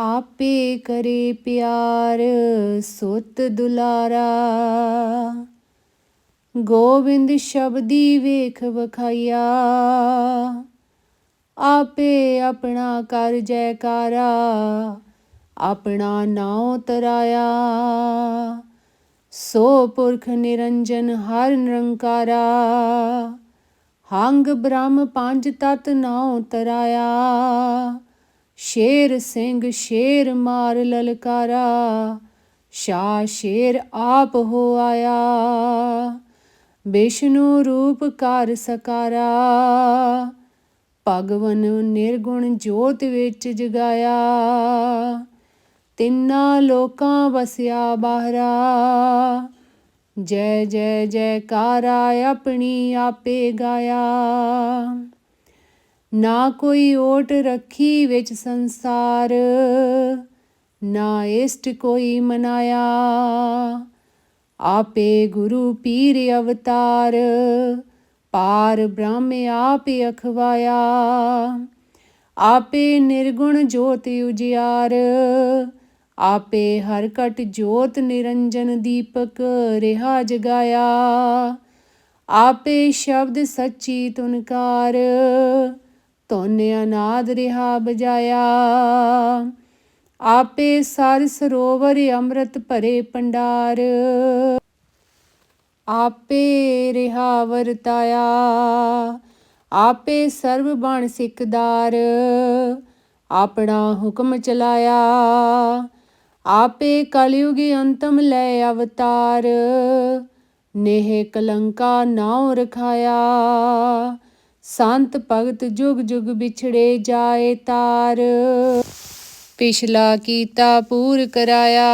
ਆਪੇ ਕਰੇ ਪਿਆਰ ਸੁਤ ਦੁਲਾਰਾ। ਗੋਬਿੰਦ ਸ਼ਬਦੀ ਵੇਖ ਵਖਾਈਆ। ਆਪੇ ਆਪਣਾ ਕਰ ਜੈਕਾਰਾ, ਆਪਣਾ ਨਾਉ ਤਰਾਇਆ। ਸੋ ਪੁਰਖ ਨਿਰੰਜਨ ਹਰ ਨਿਰੰਕਾਰਾ, ਹੰਗ ਬ੍ਰਹਮ ਪੰਜ ਤਤ ਨਾਉ ਤਰਾਇਆ। ਸ਼ੇਰ ਸਿੰਘ ਸ਼ੇਰ ਮਾਰ ਲਲਕਾਰਾ ਸ਼ਾ ਸ਼ੇਰ ਆਪ ਹੋ ਆਇਆ। ਵਿਸ਼ਨੂੰ ਰੂਪ ਕਰ ਸਕਾਰਾ, ਭਗਵਨ ਨਿਰਗੁਣ ਜੋਤ ਵਿੱਚ ਜਗਾਇਆ। ਤਿੰਨਾਂ ਲੋਕਾਂ ਵਸਿਆ ਬਾਹਰਾ, ਜੈ ਜੈ ਜੈਕਾਰਾ ਆਪਣੀ ਆਪੇ ਗਾਇਆ। ਨਾ ਕੋਈ ਓਟ ਰੱਖੀ ਵਿੱਚ ਸੰਸਾਰ, ਨਾ ਇਸ਼ਟ ਕੋਈ ਮਨਾਇਆ। ਆਪੇ ਗੁਰੂ ਪੀਰ ਅਵਤਾਰ, ਪਾਰ ਬ੍ਰਹਮ ਆਪੇ ਅਖਵਾਇਆ। ਆਪੇ ਨਿਰਗੁਣ ਜੋਤ ਉਜਿਆਰ, ਆਪੇ ਹਰ ਕਟ ਜੋਤ ਨਿਰੰਜਨ ਦੀਪਕ ਰਿਹਾ ਜਗਾਇਆ। ਆਪੇ ਸ਼ਬਦ ਸੱਚੀ ਤੁਨਕਾਰ ਧੁਨ ਅਨਾਦ ਰਿਹਾ ਬਜਾਇਆ। ਆਪੇ ਸਰ ਸਰੋਵਰ ਅੰਮ੍ਰਿਤ ਭਰੇ ਪੰਡਾਰ ਆਪੇ ਰਿਹਾ ਵਰਤਾਇਆ। ਆਪੇ ਸਰਬ ਬਣ ਸਿਕਦਾਰ ਆਪਣਾ ਹੁਕਮ ਚਲਾਇਆ। ਆਪੇ ਕਲਯੁਗੀ ਅੰਤਮ ਲੈ ਅਵਤਾਰ। ਨੇਹ ਕਲੰਕਾ ਨਾਉ ਰਖਾਇਆ। ਸੰਤ ਭਗਤ ਜੁਗ ਜੁਗ ਵਿਛੜੇ ਜਾਏ ਤਾਰ। ਪਿਛਲਾ ਕੀਤਾ ਪੂਰ ਕਰਾਇਆ।